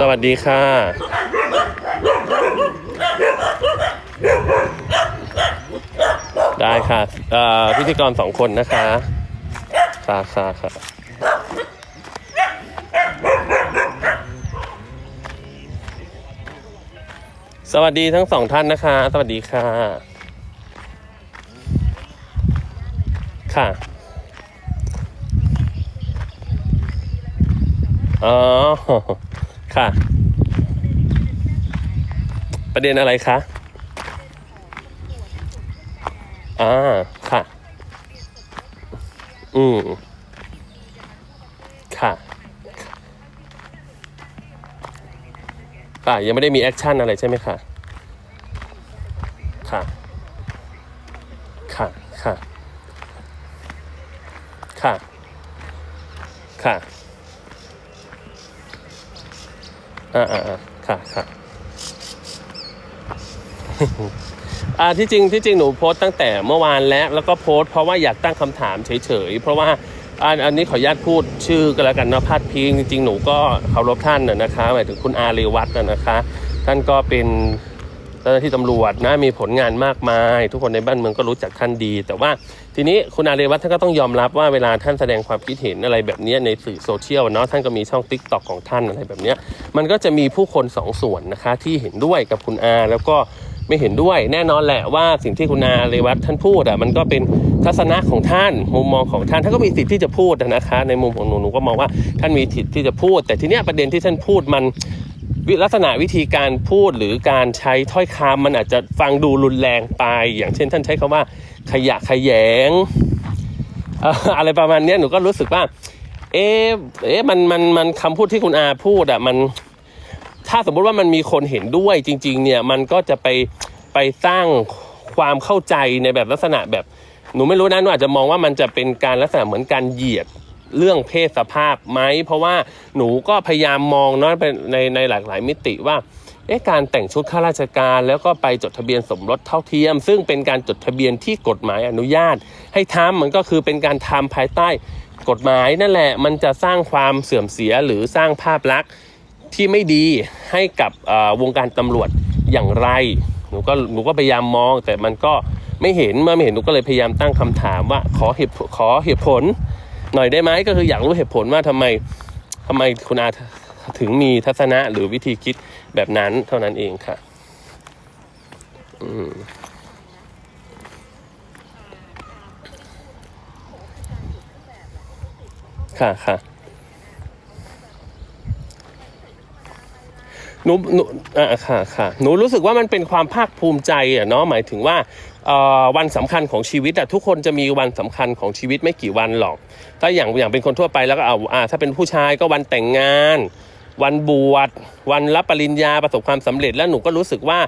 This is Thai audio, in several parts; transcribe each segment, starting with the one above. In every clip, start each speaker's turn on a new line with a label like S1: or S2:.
S1: สวัสดีค่ะ ได้ค่ะเอ่อพิธีกรสองคนนะคะ ค่ะค่ะค่ะสวัสดีทั้งสองท่านนะคะ สวัสดีค่ะ ค่ะอ๋อ ค่ะ ประเด็นอะไรคะอ่าค่ะ อืมค่ะค่ะยังไม่ได้มีแอคชั่นอะไรใช่ไหมคะค่ะ ค่ะ ค่ะ ค่ะ ค่ะ อ่าอ่าอ่าค่ะค่ะอ่าที่จริงที่จริงหนูโพสต์ตั้งแต่เมื่อวานแล้วแล้วก็โพสต์เพราะว่าอยากตั้งคำถามเฉยๆเพราะว่าอันอันนี้ขออนุญาตพูดชื่อกันแล้วกันนะพาดพิงจริงๆหนูก็เคารพท่านนะนะคะหมายถึงคุณอารีวัตนะนะคะ ท่านก็เป็น จ้าหน้าที่ตำรวจนะมีผลงานมากมาย ทุกคนในบ้านเมืองก็รู้จักท่านดี แต่ว่าทีนี้คุณอาเรวัตท่านก็ต้องยอมรับว่าเวลาท่านแสดงความคิดเห็นอะไรแบบนี้ในสื่อโซเชียลเนาะท่านก็มีช่องติ๊กต็อกของท่านอะไรแบบนี้มันก็จะมีผู้คนสองส่วนนะคะที่เห็นด้วยกับคุณอาแล้วก็ไม่เห็นด้วยแน่นอนแหละว่าสิ่งที่คุณอาเรวัตท่านพูดอะมันก็เป็นทัศนะของท่านมุมมองของท่านท่านก็มีสิทธิ์ที่จะพูดนะคะ ในมุมของหนูหนูก็มองว่าท่านมีสิทธิ์ที่จะพูด แต่ทีเนี้ยประเด็นที่ท่านพูดมัน วิลักษณะวิธีการพูดหรือการใช้ถ้อยคำมันอาจจะฟังดูรุนแรงไป อย่างเช่น ท่านใช้คำว่า ขยะขยงเอ่ออะไรประมาณนี้หนูก็รู้สึกว่า เอ๊ะเอ๊ะมันมันมันคำพูดที่คุณอาพูดอะมันถ้าสมมุติว่ามันมีคนเห็นด้วยจริง ๆ เนี่ยมันก็จะไปไปสร้างความเข้าใจในแบบลักษณะแบบหนูไม่รู้นะหนูอาจจะมองว่ามันจะเป็นการลักษณะเหมือนการเหยียด เรื่องเพศสภาพไหม เพราะว่าหนูก็พยายามมองเนาะเป็นในในหลากหลายมิติว่าเอ๊ะการแต่งชุดข้าราชการแล้วก็ไปจดทะเบียนสมรสเท่าเทียม ซึ่งเป็นการจดทะเบียนที่กฎหมายอนุญาต ให้ทำมันก็คือเป็นการทำภายใต้กฎหมายนั่นแหละ มันจะสร้างความเสื่อมเสียหรือสร้างภาพลักษณ์ที่ไม่ดีให้กับวงการตำรวจอย่างไรหนูก็หนูก็พยายามมอง แต่มันก็ไม่เห็นเมื่อไม่เห็นหนูก็เลยพยายามตั้งคำถามว่าขอเหตุขอเหตุผล หน่อยได้ไหมก็คืออยากรู้เหตุผลว่าทำไมทำไมคุณอาถึงมีทัศนะหรือวิธีคิดแบบนั้นเท่านั้นเองค่ะอืมค่ะค่ะหนูหนูอ่าค่ะค่ะหนูรู้สึกว่ามันเป็นความภาคภูมิใจอะเนาะหมายถึงว่า วันสำคัญของชีวิตอะทุกคนจะมีวันสำคัญของชีวิตไม่กี่วันหรอกถ้าอย่างอย่างเป็นคนทั่วไปแล้วก็เอาอ่าถ้าเป็นผู้ชายก็วันแต่งงาน วันบวชวันรับปริญญาประสบความสำเร็จแล้วหนูก็รู้สึกว่า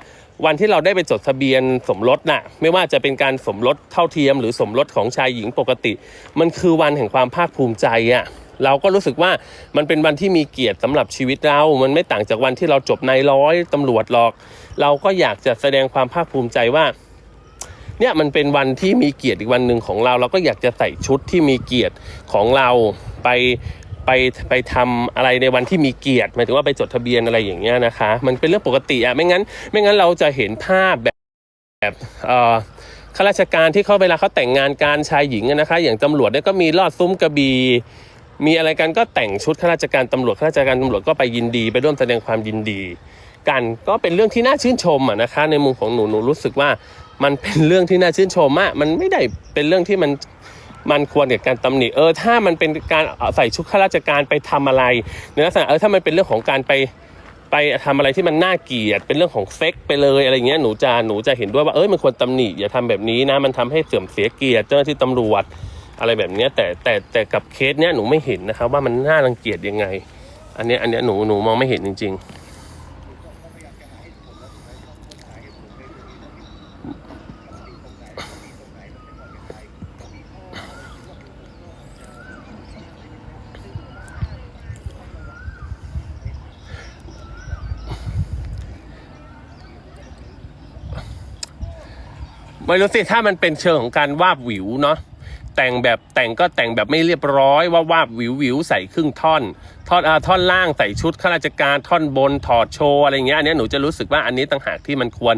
S1: วันที่เราได้ไปจดทะเบียนสมรสน่ะไม่ว่าจะเป็นการสมรสเท่าเทียม หรือสมรสของชายหญิงปกติ มันคือวันแห่งความภาคภูมิใจอะเราก็รู้สึกว่ามันเป็นวันที่มีเกียรติสำหรับชีวิตเรา มันไม่ต่างจากวันที่เราจบในายร้อยตำรวจหรอก เราก็อยากจะแสดงความภาคภูมิใจว่า เนี่ยมันเป็นวันที่มีเกียรติอีกวันหนึ่งของเรา เราก็อยากจะใส่ชุดที่มีเกียรติของเราไปไปไปทำอะไรในวันที่มีเกียรติหมายถึงว่าไปจดทะเบียนอะไรอย่างเงี้ยนะคะ มันเป็นเรื่องปกติอะไม่งั้น ไม่งั้นเราจะเห็นภาพแบบแบบเอ่อข้าราชการที่เขาเวลาเขาแต่งงานการชายหญิงนะคะ อย่างตำรวจเนี่ยก็มีลอดซุ้มกระบี่มีอะไรกันก็แต่งชุดข้าราชการตำรวจข้าราชการตำรวจก็ไปยินดี ไปร่วมแสดงความยินดี กันก็เป็นเรื่องที่น่าชื่นชมอะนะคะ ในมุมของหนูหนูรู้สึกว่า มันเป็นเรื่องที่น่าชื่นชมอะมันไม่ได้เป็นเรื่องที่มันมันควรกับการตำหนิเออถ้ามันเป็นการใส่ชุดข้าราชการไปทำอะไรในลักษณะเออถ้ามันเป็นเรื่องของการไปไปทำอะไรที่มันน่าเกลียดเป็นเรื่องของเซ็กไปเลยอะไรเงี้ยหนูจะหนูจะเห็นด้วยว่าเอ้ยมันควรตำหนิอย่าทำแบบนี้นะมันทำให้เสื่อมเสียเกียรติเจ้าหน้าที่ตำรวจอะไรแบบเนี้ยแต่แต่แต่กับเคสเนี้ยหนูไม่เห็นนะครับว่ามันน่ารังเกียจยังไง อันเนี้ยอันเนี้ยหนูหนูมองไม่เห็นจริง ๆ ไม่รู้สิถ้ามันเป็นเชิงของการวาบวิวเนาะแต่งแบบแต่งก็แต่งแบบไม่เรียบร้อยว่าวาบวิววิวใส่ครึ่งท่อนท่อนอ่าท่อนล่างใส่ชุดข้าราชการท่อนบนถอดโชว์อะไรเงี้ยอันนี้หนูจะรู้สึกว่าอันนี้ต่างหากที่มันควร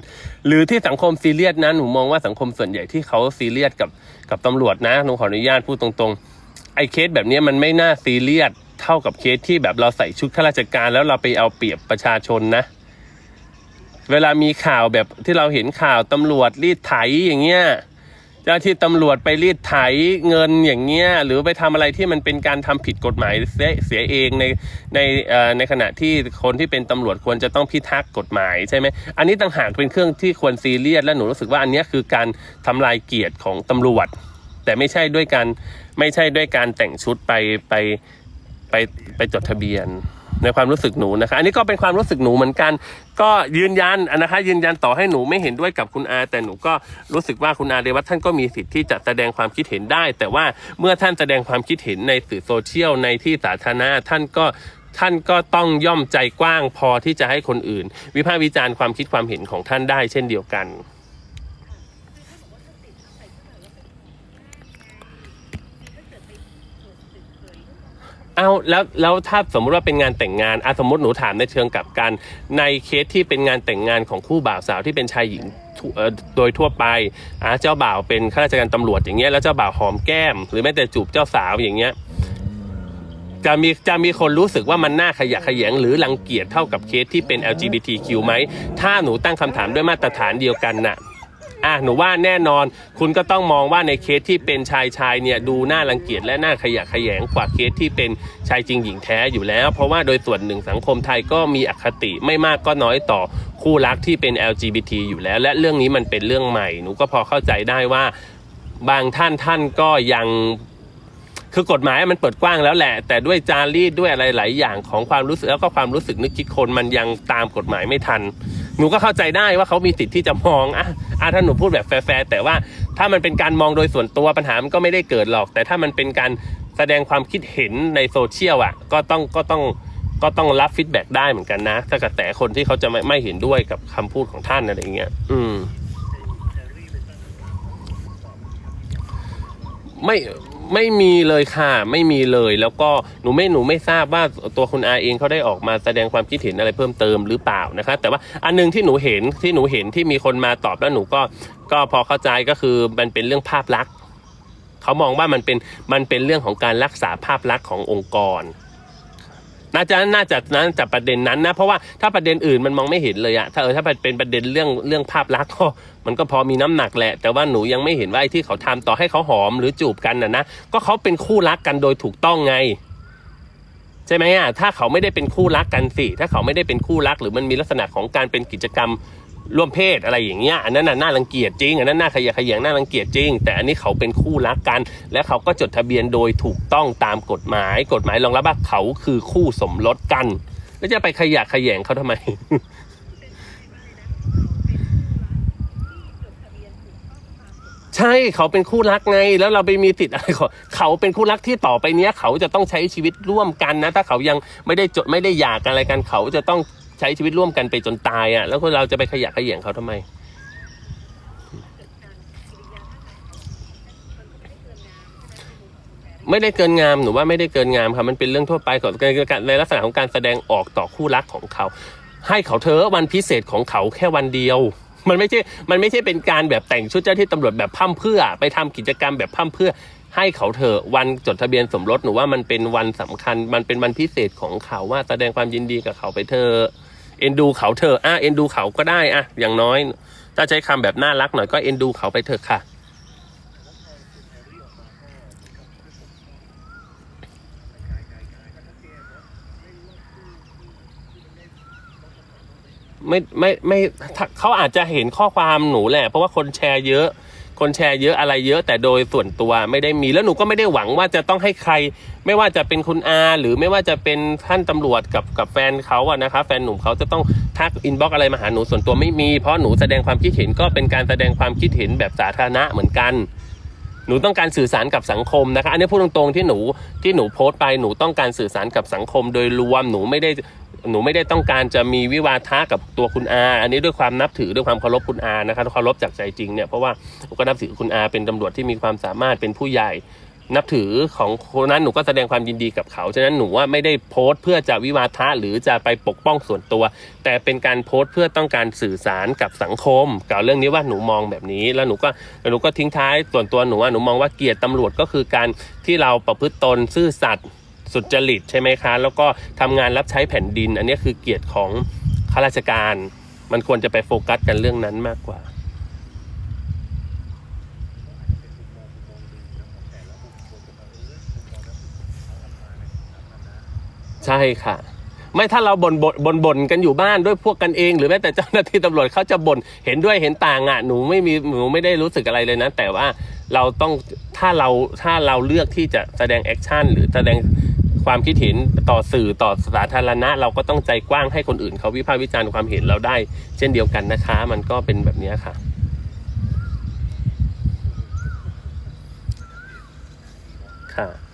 S1: หรือที่สังคมซีเรียสนะหนูมองว่าสังคมส่วนใหญ่ที่เขาซีเรียสกับกับตำรวจนะหนูขออนุญาตพูดตรงๆไอ้เคสแบบนี้มันไม่น่าซีเรียสเท่ากับเคสที่แบบเราใส่ชุดข้าราชการแล้วเราไปเอาเปรียบประชาชนนะ เวลามีข่าวแบบที่เราเห็นข่าวตำรวจรีดไถอย่างเงี้ยเจ้าที่ตำรวจไปรีดไถเงินอย่างเงี้ยหรือไปทำอะไรที่มันเป็นการทำผิดกฎหมายเสียเสียเองในในในขณะที่คนที่เป็นตำรวจควรจะต้องพิทักษ์กฎหมายใช่ไหมอันนี้ต่างหากเป็นเครื่องที่ควรซีเรียสและหนูรู้สึกว่าอันนี้คือการทำลายเกียรติของตำรวจ แต่ไม่ใช่ด้วยการไม่ใช่ด้วยการแต่งชุดไปไปไปไปจดทะเบียนในความรู้สึกหนูนะคะ อันนี้ก็เป็นความรู้สึกหนูเหมือนกัน ก็ยืนยันนะคะยืนยันต่อให้หนูไม่เห็นด้วยกับคุณอา แต่หนูก็รู้สึกว่าคุณอาเรวัตท่านก็มีสิทธิ์ที่จะแสดงความคิดเห็นได้ แต่ว่าเมื่อท่านแสดงความคิดเห็นในสื่อโซเชียลในที่สาธารณะท่านก็ท่านก็ต้องย่อมใจกว้างพอที่จะให้คนอื่น วิพากษ์วิจารณ์ความคิดความเห็นของท่านได้เช่นเดียวกัน เอาแล้วแล้วถ้าสมมุติว่าเป็นงานแต่งงานอะสมมติหนูถามในเชิงกลับกันในเคสที่เป็นงานแต่งงานของคู่บ่าวสาวที่เป็นชายหญิงโดยทั่วไปอะเจ้าบ่าวเป็นข้าราชการตำรวจอย่างเงี้ยแล้วเจ้าบ่าวหอมแก้ม หรือแม้แต่จูบเจ้าสาวอย่างเงี้ยจะมีจะมีคนรู้สึกว่ามันน่าขยะแขยงหรือรังเกียจเท่ากับเคสที่เป็น LGBTQ ไหม ถ้าหนูตั้งคำถามด้วยมาตรฐานเดียวกันน่ะ อะหนูว่าแน่นอน คุณก็ต้องมองว่าในเคสที่เป็นชายชายเนี่ยดูน่ารังเกียจและน่าขยะแขยงกว่าเคสที่เป็นชายจริงหญิงแท้อยู่แล้ว เพราะว่าโดยส่วนหนึ่งสังคมไทยก็มีอคติไม่มากก็น้อยต่อคู่รักที่เป็น LGBT อยู่แล้ว และเรื่องนี้มันเป็นเรื่องใหม่ หนูก็พอเข้าใจได้ว่าบางท่านท่านก็ยังคือกฎหมายมันเปิดกว้างแล้วแหละ แต่ด้วยจารีตด้วยอะไรหลายอย่างของความรู้สึกแล้วก็ความรู้สึกนึกคิดคนมันยังตามกฎหมายไม่ทัน หนูก็เข้าใจได้ว่าเขามีสิทธิ์ที่จะมองอะ อะถ้าหนูพูดแบบแฟร์แต่ว่าถ้ามันเป็นการมองโดยส่วนตัวปัญหามันก็ไม่ได้เกิดหรอก แต่ถ้ามันเป็นการแสดงความคิดเห็นในโซเชียลอะก็ต้องก็ต้องก็ต้องรับฟีดแบ็กได้เหมือนกันนะ ถ้ากระแสคนที่เขาจะไม่ไม่เห็นด้วยกับคำพูดของท่านอะไรอย่างเงี้ย อืม ไม่ ไม่มีเลยค่ะไม่มีเลย แล้วก็หนูไม่หนูไม่ทราบว่าตัวคุณอาเองเขาได้ออกมาแสดงความคิดเห็นอะไรเพิ่มเติมหรือเปล่านะคะแต่ว่าอันหนึงที่หนูเห็นที่หนูเห็นที่มีคนมาตอบแล้วหนูก็ก็พอเข้าใจก็คือมันเป็นเรื่องภาพลักษณ์เขามองว่ามันเป็นมันเป็นเรื่องของการรักษาภาพลักษณ์ขององค์กร น่าจะน่าจะน่าจะประเด็นนั้นนะ เพราะว่าถ้าประเด็นอื่นมันมองไม่เห็นเลยอะถ้าเออถ้าเป็นประเด็นเรื่องเรื่องภาพลักษณ์ก็มันก็พอมีน้ำหนักแหละ แต่ว่าหนูยังไม่เห็นว่าไอ้ที่เขาทำต่อให้เขาหอมหรือจูบกันน่ะนะก็เขาเป็นคู่รักกันโดยถูกต้องไง ใช่ไหมอะถ้าเขาไม่ได้เป็นคู่รักกันสิ ถ้าเขาไม่ได้เป็นคู่รักหรือมันมีลักษณะของการเป็นกิจกรรม ร่วมเพศอะไรอย่างเงี้ยอันนั้นน่ะน่ารังเกียจจริงอันนั้นน่าขยะแขยงน่ารังเกียจจริง แต่อันนี้เขาเป็นคู่รักกัน และเขาก็จดทะเบียนโดยถูกต้องตามกฎหมาย กฎหมายรองรับว่าเขาคือคู่สมรสกัน แล้วจะไปขยะแขยงเขาทำไมใช่เขาเป็นคู่รักไง แล้วเราไปมีติดอะไรเขาเขาเป็นคู่รักที่ต่อไปเนี้ย เขาจะต้องใช้ชีวิตร่วมกันนะ ถ้าเขายังไม่ได้จดไม่ได้หย่ากันอะไรกัน เขาจะต้อง ใช้ชีวิตร่วมกันไปจนตายอะ แล้วเราจะไปขยะแขยงเขาทำไม ไม่ได้เกินงามหนูว่าไม่ได้เกินงามค่ะมันเป็นเรื่องทั่วไปของในลักษณะของการแสดงออกต่อคู่รักของเขา ให้เขาเธอวันพิเศษของเขาแค่วันเดียวมันไม่ใช่ มันไม่ใช่เป็นการแบบแต่งชุดเจ้าที่ตำรวจแบบพร่ำเพื่อ ไปทำกิจกรรมแบบพร่ำเพื่อ ให้เขาเถอะวันจดทะเบียนสมรสหนูว่ามันเป็นวันสำคัญ มันเป็นวันพิเศษของเขาว่าแสดงความยินดีกับเขาไปเถอะ เอ็นดูเขาเถอะอะเอ็นดูเขาก็ได้อะอย่างน้อย ถ้าใช้คำแบบน่ารักหน่อยก็เอ็นดูเขาไปเถอะค่ะ ไม่ไม่ไม่เขาอาจจะเห็นข้อความหนูแหละ เพราะว่าคนแชร์เยอะ คนแชร์เยอะอะไรเยอะแต่โดยส่วนตัวไม่ได้มีแล้วหนูก็ไม่ได้หวังว่าจะต้องให้ใคร ไม่ว่าจะเป็นคุณอาหรือไม่ว่าจะเป็นท่านตำรวจกับกับแฟนเขาอะนะคะ แฟนหนุ่มเขาจะต้องทักอินบ็อกอะไรมาหาหนูส่วนตัวไม่มี เพราะหนูแสดงความคิดเห็นก็เป็นการแสดงความคิดเห็นแบบสาธารณะเหมือนกัน หนูต้องการสื่อสารกับสังคมนะคะอันนี้พูดตรงๆที่หนูที่หนูโพสต์ไปหนูต้องการสื่อสารกับสังคม โดยรวมหนูไม่ได้หนูไม่ได้ต้องการจะมีวิวาทะกับตัวคุณอา อันนี้ด้วยความนับถือด้วยความเคารพคุณอานะคะเคารพจากใจจริงเนี่ยเพราะว่าก็นับถือคุณอาเป็นตำรวจที่มีความสามารถเป็นผู้ใหญ่ นับถือของคนนั้นหนูก็แสดงความยินดีกับเขา ฉะนั้นหนูว่าไม่ได้โพสต์เพื่อจะวิวาทะหรือจะไปปกป้องส่วนตัว แต่เป็นการโพสต์เพื่อต้องการสื่อสารกับสังคมกล่าวเรื่องนี้ว่าหนูมองแบบนี้ แล้วหนูก็หนูก็ทิ้งท้ายส่วนตัวหนูว่าหนูมองว่าเกียรติตำรวจก็คือการที่เราประพฤติตนซื่อสัตย์สุจริตใช่ไหมคะ แล้วก็ทำงานรับใช้แผ่นดิน อันนี้คือเกียรติของข้าราชการ มันควรจะไปโฟกัสกันเรื่องนั้นมากกว่า ใช่ค่ะ ไม่ถ้าเราบ่นบ่นบ่นบ่นกันอยู่บ้านด้วยพวกกันเอง หรือแม้แต่เจ้าหน้าที่ตำรวจเขาจะบ่นเห็นด้วยเห็นต่างอะหนูไม่มีหนูไม่ได้รู้สึกอะไรเลยนะ แต่ว่าเราต้องถ้าเราถ้าเราเลือกที่จะแสดงแอคชั่นหรือแสดงความคิดเห็นต่อสื่อต่อสาธารณะ เราก็ต้องใจกว้างให้คนอื่น เขาวิพากษ์วิจารณ์ความเห็นเราได้ เช่นเดียวกันนะคะ มันก็เป็นแบบนี้ค่ะ ค่ะ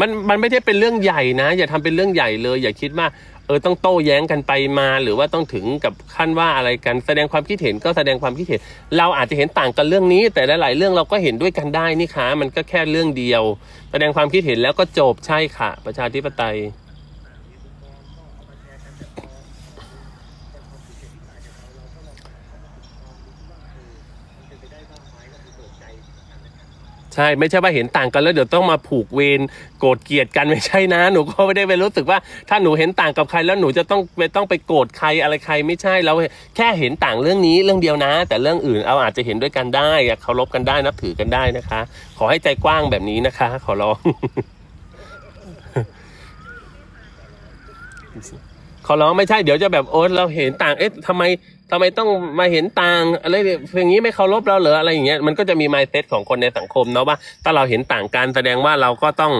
S1: มันมันไม่ได้เป็นเรื่องใหญ่นะ อย่าทำเป็นเรื่องใหญ่เลย อย่าคิดว่าเออต้องโต้แย้งกันไปมา หรือว่าต้องถึงกับขั้นว่าอะไรกันแสดงความคิดเห็นก็แสดงความคิดเห็น เราอาจจะเห็นต่างกันเรื่องนี้ แต่หลายๆเรื่องเราก็เห็นด้วยกันได้นี่คะมันก็แค่เรื่องเดียว แสดงความคิดเห็นแล้วก็จบใช่ค่ะ ประชาธิปไตย ใช่ไม่ใช่ว่าเห็นต่างกันแล้วเดี๋ยวต้องมาผูกเวรโกรธเกลียดกันไม่ใช่นะ หนูก็ไม่ได้ไปรู้สึกว่า ถ้าหนูเห็นต่างกับใครแล้วหนูจะต้องไปต้องไปโกรธใครอะไรใครไม่ใช่เราแค่เห็นต่างเรื่องนี้เรื่องเดียวนะ แต่เรื่องอื่นเอาอาจจะเห็นด้วยกันได้เคารพกันได้นับถือกันได้นะคะ ขอให้ใจกว้างแบบนี้นะคะ ขอร้อง ขอร้องไม่ใช่เดี๋ยวจะแบบโอ๊ตเราเห็นต่างเอ๊ะทำไมทำไมต้องมาเห็นต่างอะไรอย่างนี้ไม่เคารพเราเหรออะไรอย่างเงี้ยมันก็จะมี mindset ของคนในสังคมเนาะว่าถ้าเราเห็นต่างกันแสดงว่าเราก็ต้อง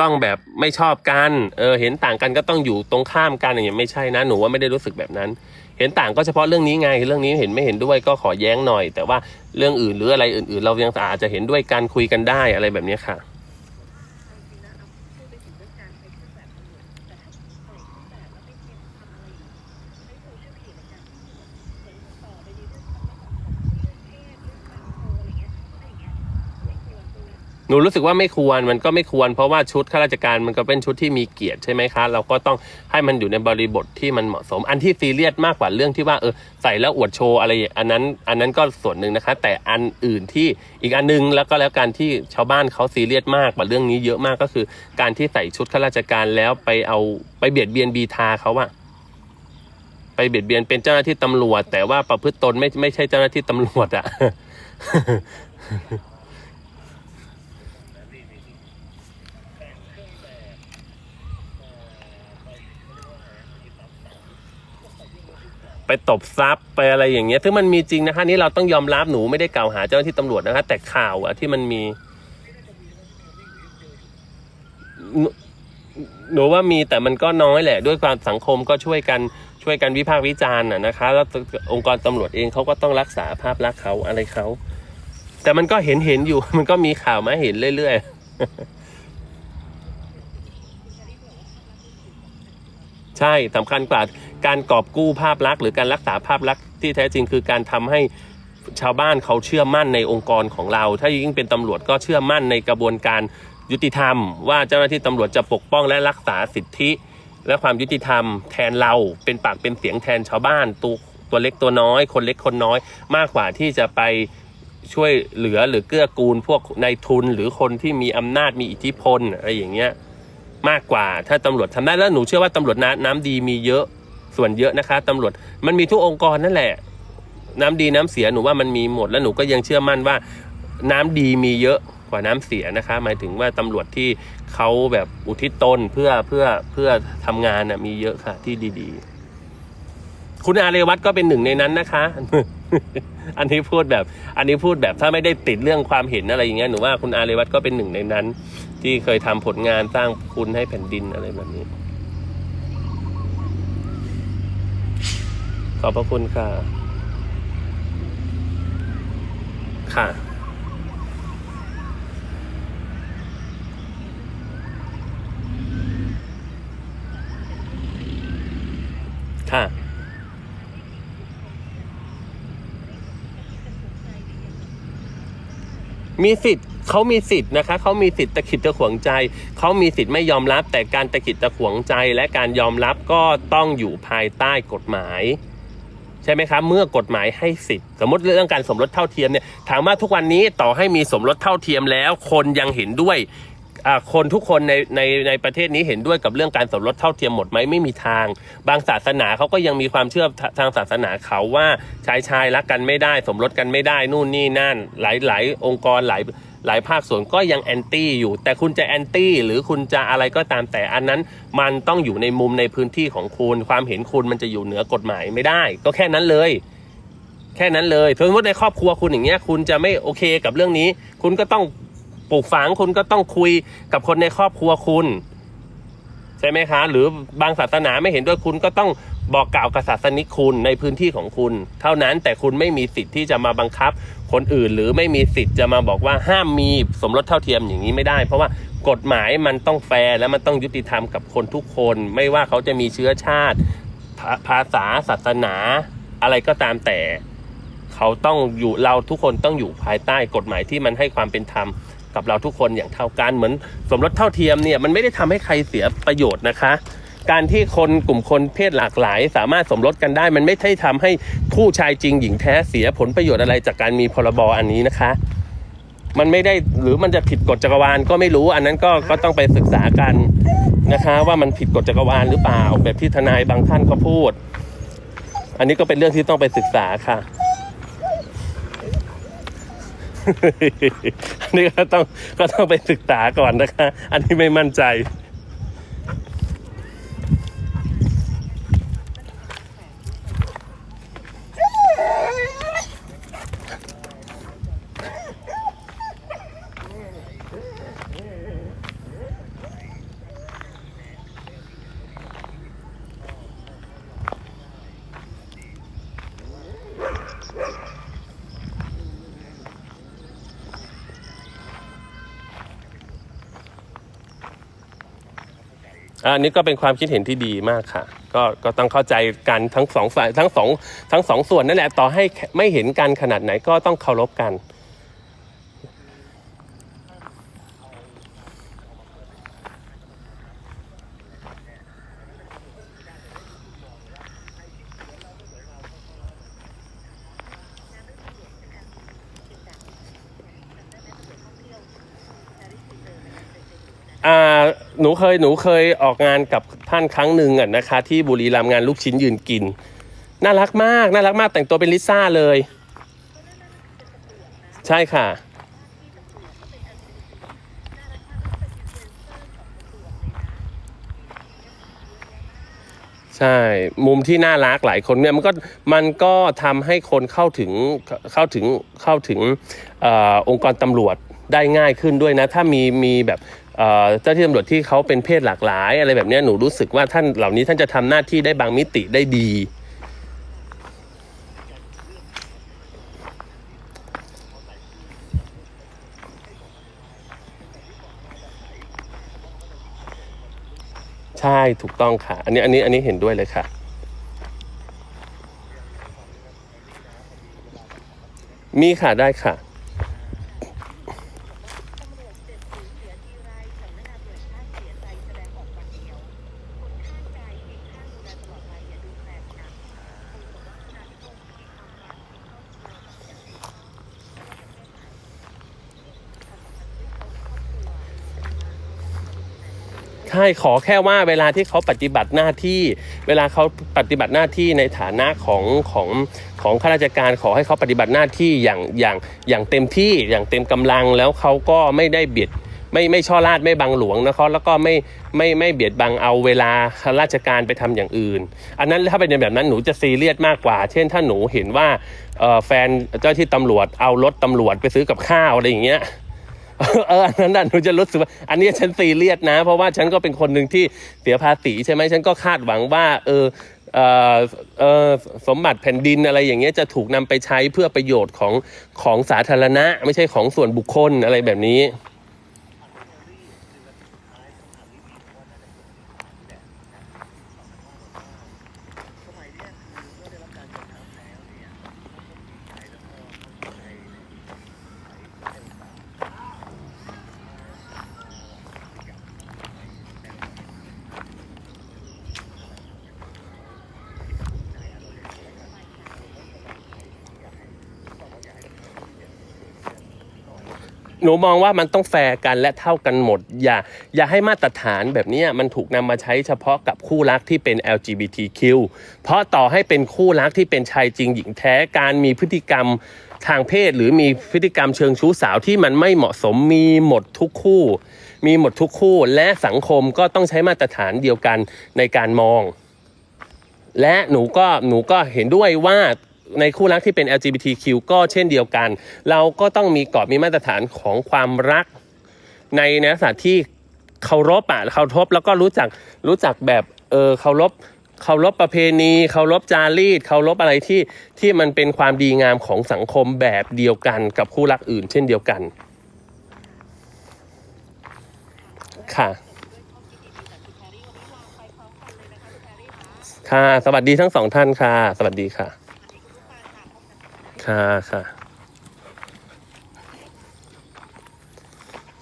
S1: ต้องแบบไม่ชอบกันเออเห็นต่างกันก็ต้องอยู่ตรงข้ามกันอย่างเงี้ยไม่ใช่นะหนูว่าไม่ได้รู้สึกแบบนั้น เห็นต่างก็เฉพาะเรื่องนี้ไงเรื่องนี้เห็นไม่เห็นด้วยก็ขอแย้งหน่อย แต่ว่าเรื่องอื่นหรืออะไรอื่น ๆ เรายังอาจจะเห็นด้วยการคุยกันได้อะไรแบบนี้ค่ะ หนูรู้สึกว่าไม่ควรมันก็ไม่ควร เพราะว่าชุดข้าราชการมันก็เป็นชุดที่มีเกียรติใช่ไหมคะเราก็ต้องให้มันอยู่ในบริบทที่มันเหมาะสม อันที่ซีเรียสมากกว่าเรื่องที่ว่าเออใส่แล้วอวดโชว์อะไรอันนั้น อันนั้นก็ส่วนหนึ่งนะคะ แต่อันอื่นที่อีกอันนึงแล้วก็แล้วการที่ชาวบ้านเขาซีเรียสมากกว่าเรื่องนี้เยอะมากก็คือ การที่ใส่ชุดข้าราชการแล้วไปเอาไปเบียดเบียนบีทาเขาอะไปเบียดเบียนเป็นเจ้าหน้าที่ตำรวจ แต่ว่าประพฤติตนไม่ไม่ใช่เจ้าหน้าที่ตำรวจอะ ไปตบทรัพย์ไปอะไรอย่างเงี้ยซึ่งมันมีจริงนะคะนี่เราต้องยอมรับหนูไม่ได้กล่าวหาเจ้าหน้าที่ตำรวจนะคะแต่ข่าวอะที่มันมี หนูว่ามีแต่มันก็น้อยแหละ ด้วยความสังคมก็ช่วยกันช่วยกันวิพากษ์วิจารณ์อะนะคะ แล้วองค์กรตำรวจเองเขาก็ต้องรักษาภาพลักษณ์เขาอะไรเขาแต่มันก็เห็นเห็นอยู่ มันก็มีข่าวมาเห็นเรื่อยๆ ใช่สำคัญกว่าการกอบกู้ภาพลักษณ์หรือการรักษาภาพลักษณ์ที่แท้จริงคือการทำให้ชาวบ้านเขาเชื่อมั่นในองค์กรของเรา ถ้ายิ่งเป็นตำรวจก็เชื่อมั่นในกระบวนการยุติธรรม ว่าเจ้าหน้าที่ตำรวจจะปกป้องและรักษาสิทธิ และความยุติธรรม แทนเราเป็นปากเป็นเสียงแทนชาวบ้านตัวตัวเล็กตัวน้อย คนเล็กคนน้อย มากกว่าที่จะไปช่วยเหลือหรือเกื้อกูลพวกนายทุนหรือคนที่มีอำนาจมีอิทธิพลอะไรอย่างเงี้ย มากกว่า ถ้าตำรวจทำได้แล้วหนูเชื่อว่าตำรวจน้ำน้ำดีมีเยอะส่วนเยอะนะคะตำรวจมันมีทุกองค์กรนั่นแหละ น้ำดีน้ำเสียหนูว่ามันมีหมดแล้วหนูก็ยังเชื่อมั่นว่า น้ำดีมีเยอะกว่าน้ำเสียนะคะ หมายถึงว่าตำรวจที่เขาแบบอุทิศตนเพื่อเพื่อเพื่อทำงานน่ะมีเยอะค่ะ ที่ดีๆ คุณอาเรวัตก็เป็นหนึ่งในนั้นนะคะ อันนี้พูดแบบ อันนี้พูดแบบถ้าไม่ได้ติดเรื่องความเห็นอะไรอย่างเงี้ยหนูว่าคุณอาเรวัตก็เป็นหนึ่งในนั้น ที่เคยทำผลงานสร้างคุณให้แผ่นดินอะไรแบบนี้ ขอบพระคุณค่ะ ค่ะ ค่ะ มีสิทธิ์ เขามีสิทธิ์นะคะเขามีสิทธิ์ตะขิดตะขวงใจเขามีสิทธิ์ไม่ยอมรับ แต่การตะขิดตะขวงใจและการยอมรับก็ต้องอยู่ภายใต้กฎหมายใช่ไหมครับเมื่อกฎหมายให้สิทธิ์สมมติเรื่องการสมรสเท่าเทียมเนี่ยถามว่าทุกวันนี้ต่อให้มีสมรสเท่าเทียมแล้ว คนยังเห็นด้วยคนทุกคนในในในประเทศนี้เห็นด้วยกับเรื่องการสมรสเท่าเทียมหมดไหมไม่มีทาง บางศาสนาเขาก็ยังมีความเชื่อททางศาสนาเขาว่าชายชายรักกันไม่ได้ สมรสกันไม่ได้นู่นนี่นั่น หลายหลายองค์กรหลาย หลายภาคส่วนก็ยังแอนตี้อยู่ แต่คุณจะแอนตี้หรือคุณจะอะไรก็ตามแต่อันนั้น มันต้องอยู่ในมุมในพื้นที่ของคุณ ความเห็นคุณมันจะอยู่เหนือกฎหมายไม่ได้ ก็แค่นั้นเลยแค่นั้นเลยสมมติในครอบครัวคุณอย่างเงี้ย คุณจะไม่โอเคกับเรื่องนี้ คุณก็ต้องปลูกฝัง คุณก็ต้องคุยกับคนในครอบครัวคุณ ใช่ไหมคะ หรือบางศาสนาไม่เห็นด้วยคุณก็ต้องบอกกล่าวกับศาสนิกคุณในพื้นที่ของคุณ เท่านั้นแต่คุณไม่มีสิทธิ์ที่จะมาบังคับ คนอื่นหรือไม่มีสิทธิ์จะมาบอกว่าห้ามมีสมรสเท่าเทียมอย่างนี้ไม่ได้ เพราะว่ากฎหมายมันต้องแฟร์และมันต้องยุติธรรมกับคนทุกคน ไม่ว่าเขาจะมีเชื้อชาติ ภาภาษาศาสนา อะไรก็ตามแต่ เขาต้องอยู่เราทุกคนต้องอยู่ภายใต้กฎหมายที่มันให้ความเป็นธรรม กับเราทุกคนอย่างเท่ากันเหมือนสมรสเท่าเทียมเนี่ยมันไม่ได้ทำให้ใครเสียประโยชน์นะคะ การที่คนกลุ่มคนเพศหลากหลาย สามารถสมรสกันได้ มันไม่ใช่ทำให้คู่ชายจริงหญิงแท้เสียผลประโยชน์อะไรจากการมีพรบอันนี้นะคะ มันไม่ได้หรือมันจะผิดกฎจักรวาลก็ไม่รู้ อันนั้นก็ก็ต้องไปศึกษากันนะคะว่ามันผิดกฎจักรวาลหรือเปล่า แบบที่ทนายบางท่านเขาพูด อันนี้ก็เป็นเรื่องที่ต้องไปศึกษาค่ะ อันนี้ก็ต้องก็ต้องไปศึกษาก่อนนะคะ อันนี้ไม่มั่นใจ อันนี้ก็เป็นความคิดเห็นที่ดีมากค่ะ ก็ก็ต้องเข้าใจกันทั้งสองฝ่ายทั้งสองทั้งสองส่วนนั่นแหละต่อให้ไม่เห็นกันขนาดไหนก็ต้องเคารพกันอ่า หนูเคยหนูเคยออกงานกับท่านครั้งหนึ่งอะนะคะ ที่บุรีรัมย์งานลูกชิ้นยืนกิน น่ารักมาก น่ารักมากแต่งตัวเป็นลิซ่าเลย ใช่ค่ะ ใช่ มุมที่น่ารักหลายคนเนี่ยมันก็มันก็ทำให้คนเข้าถึงเข้าถึงเข้าถึงออองค์กรตำรวจได้ง่ายขึ้นด้วยนะ ถ้ามีมีแบบ เจ้าที่ตำรวจที่เขาเป็นเพศหลากหลาย อะไรแบบนี้หนูรู้สึกว่าท่านเหล่านี้ท่านจะทำหน้าที่ได้บางมิติได้ดี ใช่ถูกต้องค่ะ อันนี้อันนี้อันนี้เห็นด้วยเลยค่ะ มีค่ะได้ค่ะ ช่ขอแค่ว่าเวลาที่เขาปฏิบัติหน้าที่ เวลาเขาปฏิบัติหน้าที่ในฐานะของของของข้าราชการขอให้เขาปฏิบัติหน้าที่อย่างอย่างอย่างเต็มที่อย่างเต็มกำลังแล้วเขาก็ไม่ได้เบียดไม่ไม่ช่อราดไม่บังหลวงนะครับแล้วก็ไม่ไม่ไม่เบียดบังเอาเวลาข้าราชการไปทำอย่างอื่น อันนั้นถ้าเป็นแบบนั้นหนูจะซีเรียสมากกว่า เช่นถ้าหนูเห็นว่าแฟนเจ้าที่ตำรวจเอารถตำรวจไปซื้อกับข้าวอะไรอย่างเงี้ย เอออันนั้นน่ะหนูจะรู้สึกว่า อันนี้ฉันซีเรียสนะ เพราะว่าฉันก็เป็นคนหนึ่งที่เสียภาษีใช่ไหมฉันก็คาดหวังว่า เออเออเออสมบัติแผ่นดินอะไรอย่างเงี้ยจะถูกนำไปใช้เพื่อประโยชน์ของของสาธารณะ ไม่ใช่ของส่วนบุคคลอะไรแบบนี้ หนูมองว่ามันต้องแฟร์กันและเท่ากันหมด อย่าอย่าให้มาตรฐานแบบนี้มันถูกนำมาใช้เฉพาะกับคู่รักที่เป็น LGBTQ เพราะต่อให้เป็นคู่รักที่เป็นชายจริงหญิงแท้การมีพฤติกรรมทางเพศหรือมีพฤติกรรมเชิงชู้สาวที่มันไม่เหมาะสมมีหมดทุกคู่ มีหมดทุกคู่ และสังคมก็ต้องใช้มาตรฐานเดียวกันในการมอง และหนูก็หนูก็เห็นด้วยว่า ในคู่รักที่เป็น LGBTQ ก็เช่นเดียวกัน เราก็ต้องมีกรอบมีมาตรฐานของความรัก ในในลักษณะที่เคารพอะเคารพแล้วก็รู้จักรู้จักแบบเออเคารพเคารพประเพณีเคารพจารีตเคารพอะไรที่ที่มันเป็นความดีงามของสังคมแบบเดียวกันกับคู่รักอื่น เช่นเดียวกัน ค่ะค่ะ สวัสดีทั้งสองท่านค่ะ สวัสดีค่ะ ค่ะค่ะ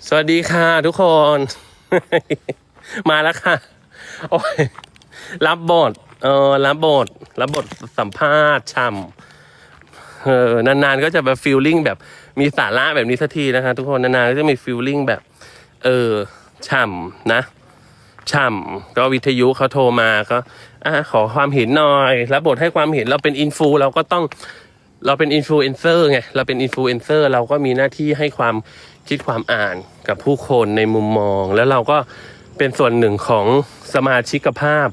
S1: สวัสดีค่ะทุกคน มาแล้วค่ะ โอ้ย รับบท เออ รับบท รับบทสัมภาษณ์ช่ำเออ นานๆ ก็จะแบบฟิลลิ่งแบบมีสาระแบบนี้สักทีนะคะทุกคน นานๆ ก็จะมีฟิลลิ่งแบบ เออ ช่ำนะช่ำก็วิทยุเขาโทรมาก็อะขอความเห็นหน่อย รับบทให้ความเห็นเราเป็นอินฟูเราก็ต้อง เราเป็นอินฟลูเอนเซอร์ไง เราเป็นอินฟลูเอนเซอร์เราก็มีหน้าที่ให้ความคิดความอ่านกับผู้คนในมุมมอง แล้วเราก็เป็นส่วนหนึ่งของสมาชิกภาพ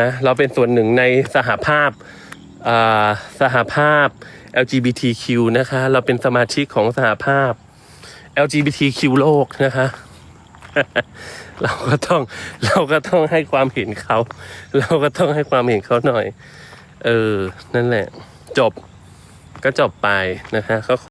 S1: นะ เราเป็นส่วนหนึ่งในสหภาพอ่าสหภาพ LGBTQ นะคะ เราเป็นสมาชิกของสหภาพ LGBTQ โลกนะคะ เราก็ต้องเราก็ต้องให้ความเห็นเขา เราก็ต้องให้ความเห็นเขาหน่อย เออ นั่นแหละ จบ ก็จบไปนะคะก็